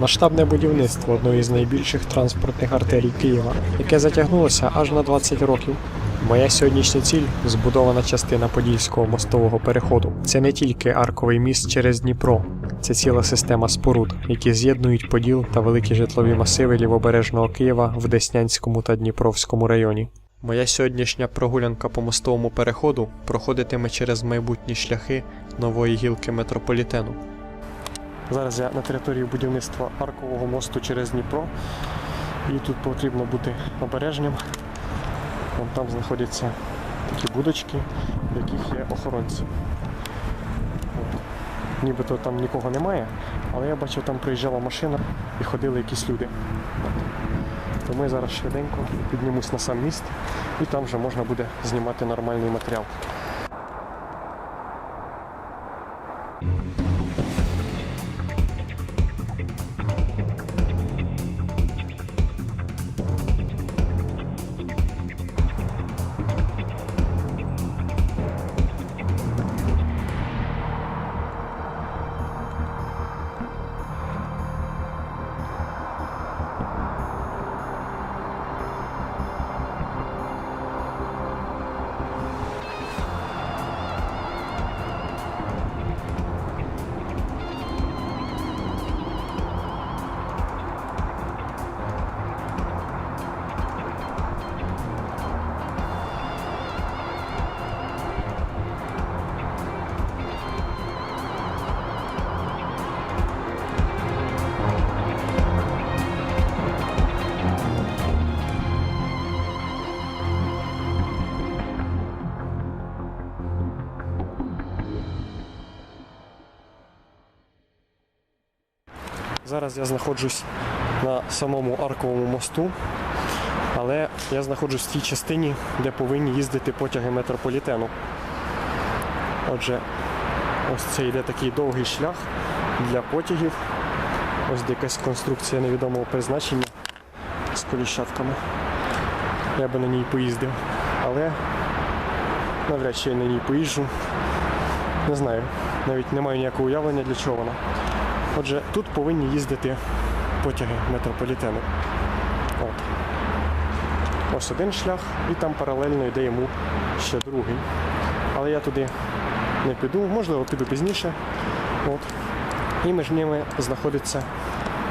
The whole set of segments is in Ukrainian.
Масштабне будівництво одної з найбільших транспортних артерій Києва, яке затягнулося аж на 20 років. Моя сьогоднішня ціль збудована частина Подільського мостового переходу. Це не тільки арковий міст через Дніпро, це ціла система споруд, які з'єднують Поділ та великі житлові масиви лівобережного Києва в Деснянському та Дніпровському районі. Моя сьогоднішня прогулянка по мостовому переходу проходитиме через майбутні шляхи нової гілки метрополітену. Зараз я на території будівництва аркового мосту через Дніпро. І тут потрібно бути обережним. Вон там знаходяться такі будочки, в яких є охоронці. От. Нібито там нікого немає, але я бачив, там приїжджала машина і ходили якісь люди. От. Тому я зараз швиденько піднімусь на сам міст і там вже можна буде знімати нормальний матеріал. Зараз я знаходжусь на самому арковому мосту, але я знаходжусь в тій частині, де повинні їздити потяги метрополітену. Отже, ось це йде такий довгий шлях для потягів. Ось де якась конструкція невідомого призначення з коліщатками. Я би на ній поїздив, але навряд чи я на ній поїжджу. Не знаю, навіть не маю ніякого уявлення для чого вона. Отже, тут повинні їздити потяги метрополітену. От. Ось один шлях, і там паралельно йде йому ще другий. Але я туди не піду, можливо, піду пізніше. От. І між ними знаходиться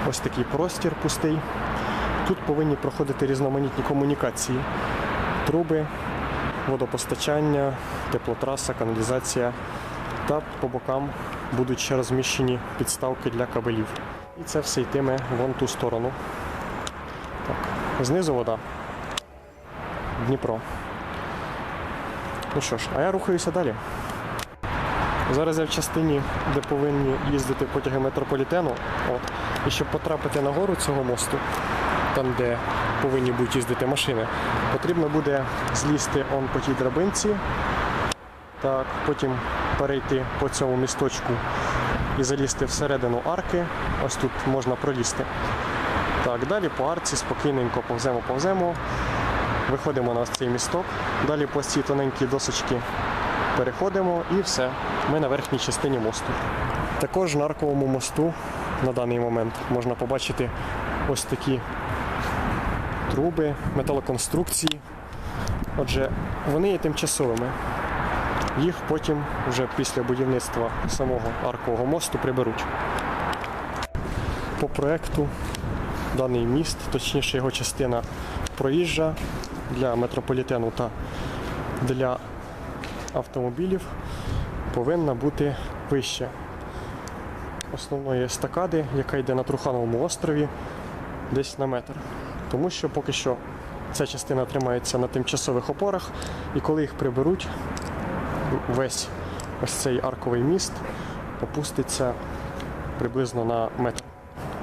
ось такий простір пустий. Тут повинні проходити різноманітні комунікації, труби, водопостачання, теплотраса, каналізація та по бокам будуть ще розміщені підставки для кабелів. І це все йтиме вон ту сторону. Так. Знизу вода. Дніпро. Ну що ж, а я рухаюся далі. Зараз я в частині, де повинні їздити потяги метрополітену. От. І щоб потрапити на гору цього мосту, там де повинні будуть їздити машини, потрібно буде злізти он по тій драбинці, так, потім перейти по цьому місточку і залізти всередину арки. Ось тут можна пролізти. Так, далі по арці спокійненько повземо, повземо. Виходимо на цей місток. Далі по цій тоненькій досочці переходимо і все. Ми на верхній частині мосту. Також на арковому мосту на даний момент можна побачити ось такі труби, металоконструкції. Отже, вони є тимчасовими. Їх потім вже після будівництва самого аркового мосту приберуть. По проекту даний міст, точніше його частина проїжджа для метрополітену та для автомобілів повинна бути вище основної естакади, яка йде на Трухановому острові, десь на метр. Тому що поки що ця частина тримається на тимчасових опорах, і коли їх приберуть, весь ось цей арковий міст опуститься приблизно на метр.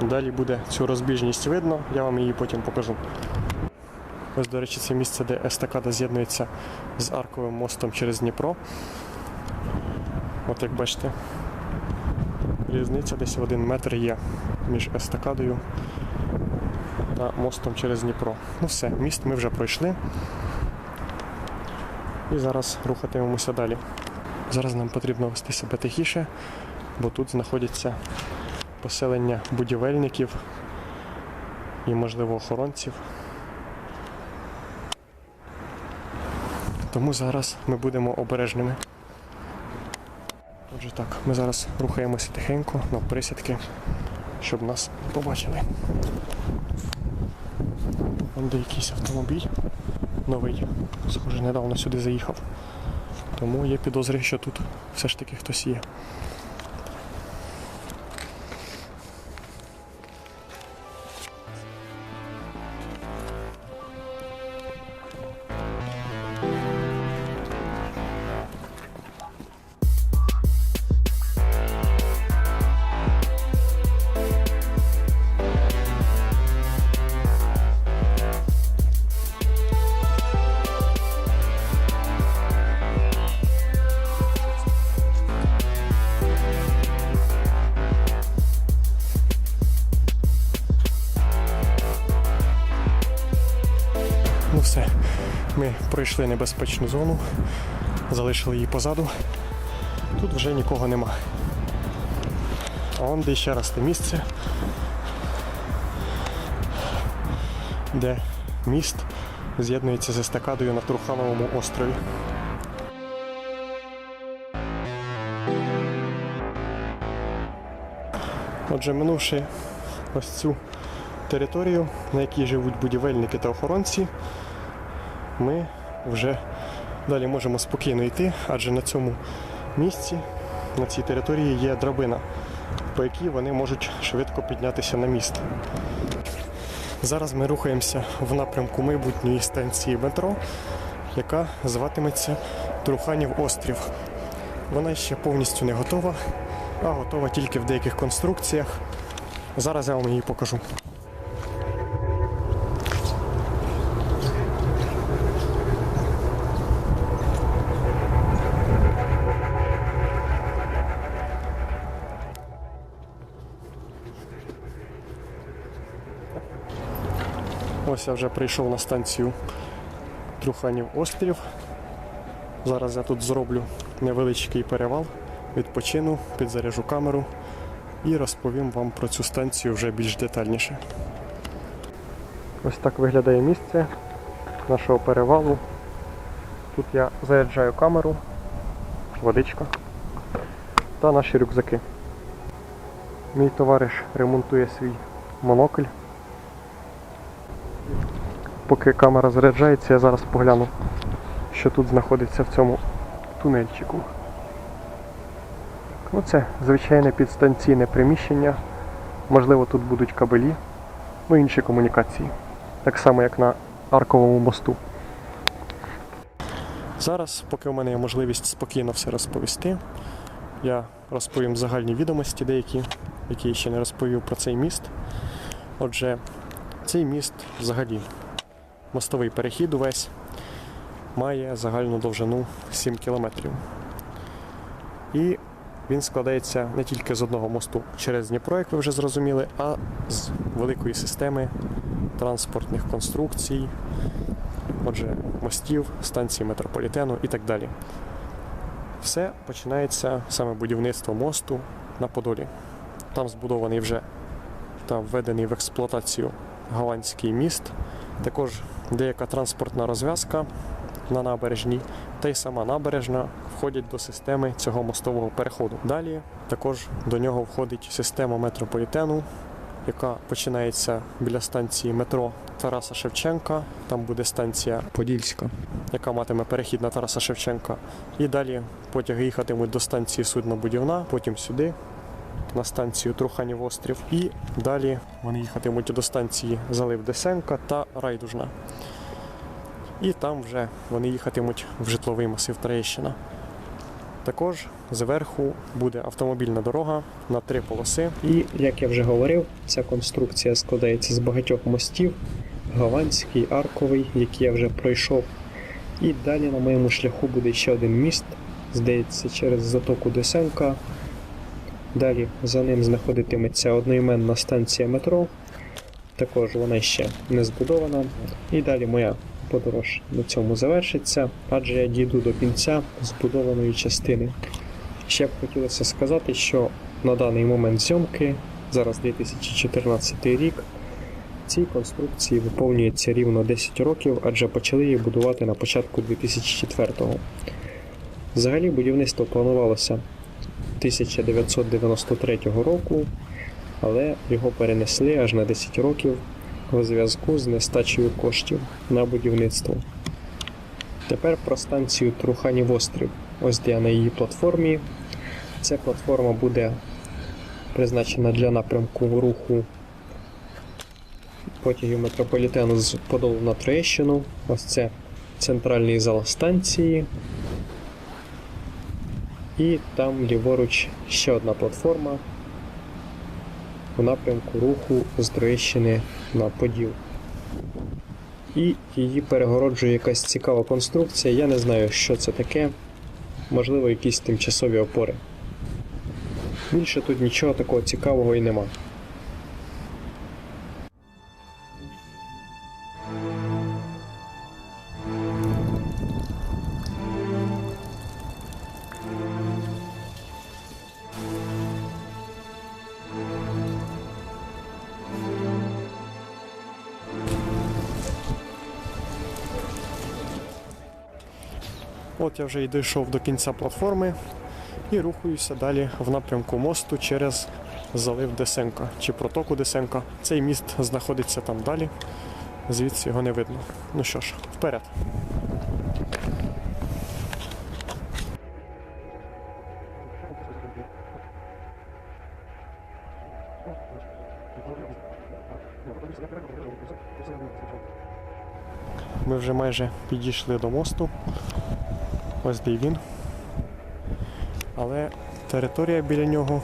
Далі буде цю розбіжність видно, я вам її потім покажу. Ось, до речі, це місце, де естакада з'єднується з арковим мостом через Дніпро. От як бачите, різниця десь в один метр є між естакадою та мостом через Дніпро. Ну все, міст ми вже пройшли. І зараз рухатимемося далі. Зараз нам потрібно вести себе тихіше, бо тут знаходяться поселення будівельників і, можливо, охоронців. Тому зараз ми будемо обережними. Отже так, ми зараз рухаємося тихенько на присідки, щоб нас побачили. Вон де якийсь автомобіль новий. Схоже, недавно сюди заїхав. Тому є підозри, що тут все ж таки хтось є. Пройшли небезпечну зону, залишили її позаду. Тут вже нікого нема. А он де ще раз те місце, де міст з'єднується з естакадою на Трухановому острові. Отже, минувши ось цю територію, на якій живуть будівельники та охоронці, ми вже далі можемо спокійно йти, адже на цьому місці, на цій території є драбина, по якій вони можуть швидко піднятися на міст. Зараз ми рухаємося в напрямку майбутньої станції метро, яка зватиметься Труханів острів. Вона ще повністю не готова, а готова тільки в деяких конструкціях. Зараз я вам її покажу. Ось я вже прийшов на станцію Труханів острів. Зараз я тут зроблю невеличкий перевал, відпочину, підзаряжу камеру і розповім вам про цю станцію вже більш детальніше. Ось так виглядає місце нашого перевалу. Тут я заряджаю камеру, водичка та наші рюкзаки. Мій товариш ремонтує свій монокль. Поки камера заряджається, я зараз погляну, що тут знаходиться в цьому тунельчику. Ну, це звичайне підстанційне приміщення. Можливо, тут будуть кабелі, ну інші комунікації. Так само, як на арковому мосту. Зараз, поки у мене є можливість спокійно все розповісти, я розповім загальні відомості деякі, які я ще не розповів про цей міст. Отже, цей міст взагалі мостовий перехід увесь має загальну довжину 7 кілометрів. І він складається не тільки з одного мосту через Дніпро, як ви вже зрозуміли, а з великої системи транспортних конструкцій, отже, мостів, станцій метрополітену і так далі. Все починається саме будівництво мосту на Подолі. Там збудований вже та введений в експлуатацію голландський міст, також деяка транспортна розв'язка на набережній, та й сама набережна входять до системи цього мостового переходу. Далі також до нього входить система метрополітену, яка починається біля станції метро Тараса Шевченка. Там буде станція Подільська, яка матиме перехід на Тараса Шевченка. І далі потяги їхатимуть до станції Суднобудівна, потім сюди, на станцію Труханів острів, і далі вони їхатимуть до станції Залив Десенка та Райдужна. І там вже вони їхатимуть в житловий масив Троєщина. Також зверху буде автомобільна дорога на три полоси. І, як я вже говорив, ця конструкція складається з багатьох мостів. Голландський, арковий, який я вже пройшов. І далі на моєму шляху буде ще один міст, здається, через затоку Десенка. Далі за ним знаходитиметься одноіменна станція метро. Також вона ще не збудована. І далі моя подорож на цьому завершиться, адже я дійду до кінця збудованої частини. Ще б хотілося сказати, що на даний момент зйомки зараз 2014 рік. Цій конструкції виповнюється рівно 10 років, адже почали її будувати на початку 2004-го. Взагалі будівництво планувалося 1993 року, але його перенесли аж на 10 років у зв'язку з нестачею коштів на будівництво. Тепер про станцію Труханів острів. Ось де на її платформі. Ця платформа буде призначена для напрямку руху потягів метрополітену з Подолу на Троєщину. Ось це центральний зал станції. І там ліворуч ще одна платформа у напрямку руху з Троєщини на Поділ. І її перегороджує якась цікава конструкція. Я не знаю, що це таке. Можливо, якісь тимчасові опори. Більше тут нічого такого цікавого і нема. От я вже й дійшов до кінця платформи і рухаюся далі в напрямку мосту через залив Десенка чи протоку Десенка. Цей міст знаходиться там далі, звідси його не видно. Ну що ж, вперед. Ми вже майже підійшли до мосту. Ось де він. Але територія біля нього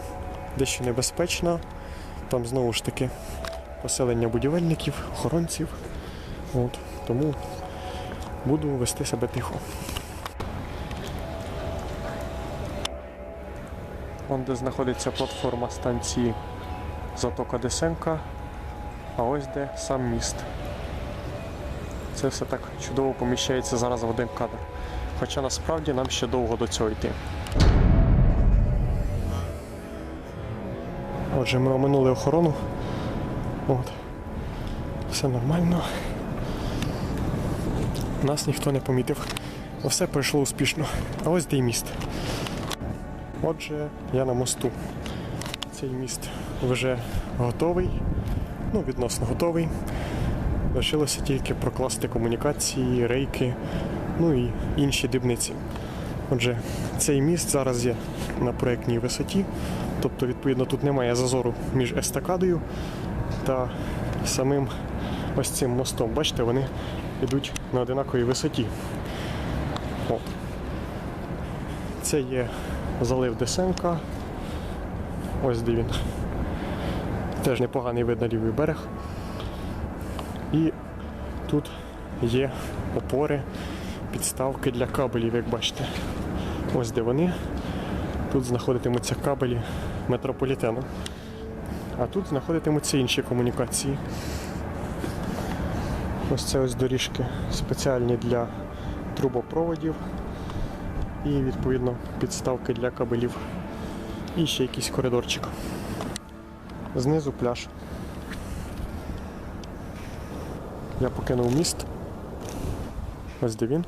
дещо небезпечна. Там знову ж таки поселення будівельників, охоронців. От, тому буду вести себе тихо. Вон де знаходиться платформа станції Затока Десенка, а ось де сам міст. Це все так чудово поміщається зараз в один кадр. Хоча насправді нам ще довго до цього йти. Отже, ми оминули охорону. От. Все нормально. Нас ніхто не помітив. Все пройшло успішно. А ось де й міст. Отже, я на мосту. Цей міст вже готовий. Ну, відносно готовий. Лишилося тільки прокласти комунікації, рейки, ну і інші дрібниці. Отже, цей міст зараз є на проєктній висоті, тобто, відповідно, тут немає зазору між естакадою та самим ось цим мостом. Бачите, вони йдуть на одинаковій висоті. От. Це є залив Десенка. Ось де він. Теж непоганий вид на лівий берег. І тут є опори, підставки для кабелів, як бачите. Ось де вони. Тут знаходитимуться кабелі метрополітену. А тут знаходитимуться інші комунікації. Ось це ось доріжки спеціальні для трубопроводів і відповідно підставки для кабелів. І ще якийсь коридорчик. Знизу пляж. Я покинув міст. Ось де він.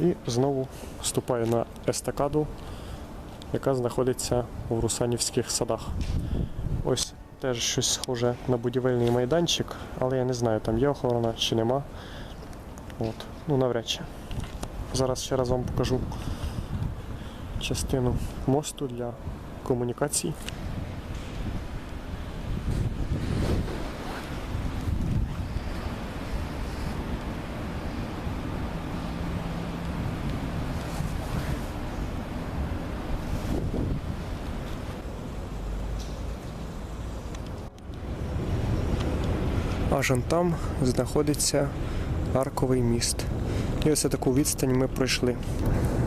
І знову вступаю на естакаду, яка знаходиться в Русанівських садах. Ось теж щось схоже на будівельний майданчик, але я не знаю, там є охорона чи нема. От. Ну, навряд чи. Зараз ще раз вам покажу частину мосту для комунікацій. Аж там знаходиться арковий міст. І ось таку відстань ми пройшли.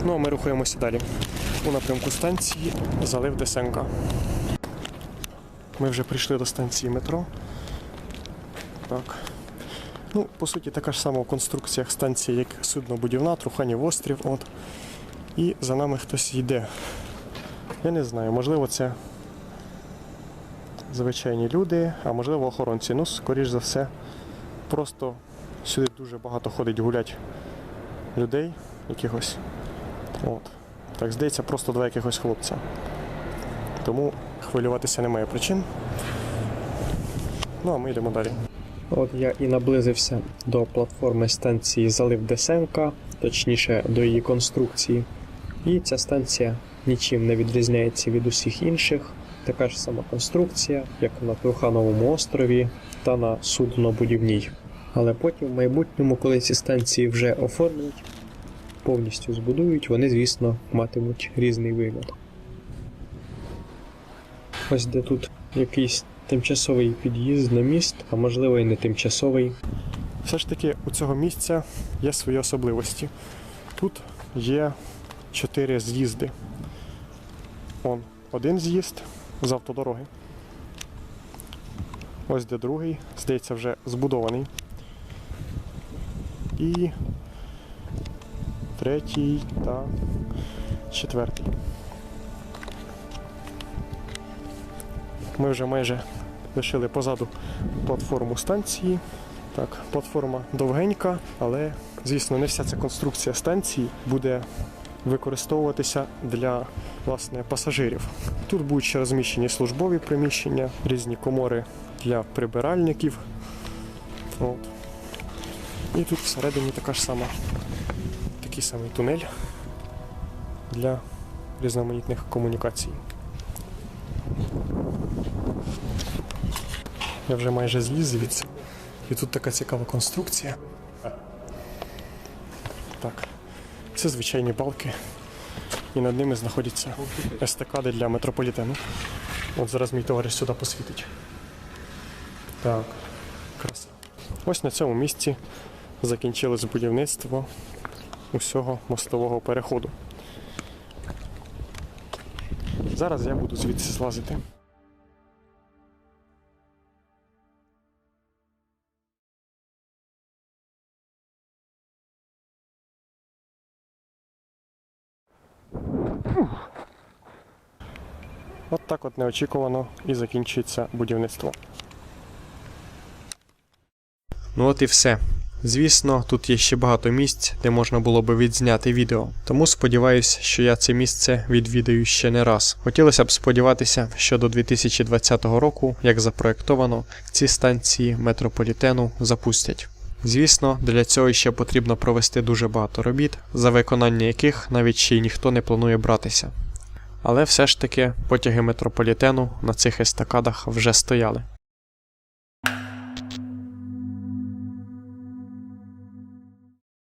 Ну а ми рухаємося далі. У напрямку станції залив Десенка. Ми вже прийшли до станції метро. Так. Ну, по суті, така ж сама в конструкціях станції, як суднобудівна, Труханів острів. От. І за нами хтось йде. Я не знаю, можливо, це звичайні люди, а можливо охоронці. Ну, скоріш за все, просто сюди дуже багато ходить гулять людей якихось. От. Так, здається, просто два якихось хлопця. Тому хвилюватися немає причин. Ну, а ми йдемо далі. От я і наблизився до платформи станції Залив Десенка, точніше до її конструкції. І ця станція нічим не відрізняється від усіх інших. Така ж сама конструкція, як на Трухановому острові та на суднобудівній. Але потім, в майбутньому, коли ці станції вже оформлять, повністю збудують, вони, звісно, матимуть різний вигляд. Ось де тут якийсь тимчасовий під'їзд на міст, а можливо і не тимчасовий. Все ж таки у цього місця є свої особливості. Тут є чотири з'їзди. Он один з'їзд з автодороги. Ось де другий, здається, вже збудований. І третій та четвертий. Ми вже майже лишили позаду платформу станції. Так, платформа довгенька, але, звісно, не вся ця конструкція станції буде використовуватися для власне пасажирів. Тут будуть ще розміщені службові приміщення, різні комори для прибиральників. От. І тут всередині така ж сама, такий самий тунель для різноманітних комунікацій. Я вже майже зліз звідси. І тут така цікава конструкція. Так. Це звичайні балки. І над ними знаходяться естакади для метрополітену. От зараз мій товариш сюди посвітить. Так, краса. Ось на цьому місці закінчилось будівництво усього мостового переходу. Зараз я буду звідси злазити. От так от неочікувано і закінчується будівництво. Ну от і все. Звісно, тут є ще багато місць, де можна було би відзняти відео. Тому сподіваюся, що я це місце відвідаю ще не раз. Хотілося б сподіватися, що до 2020 року, як запроектовано, ці станції метрополітену запустять. Звісно, для цього ще потрібно провести дуже багато робіт, за виконання яких навіть ще й ніхто не планує братися. Але все ж таки потяги метрополітену на цих естакадах вже стояли.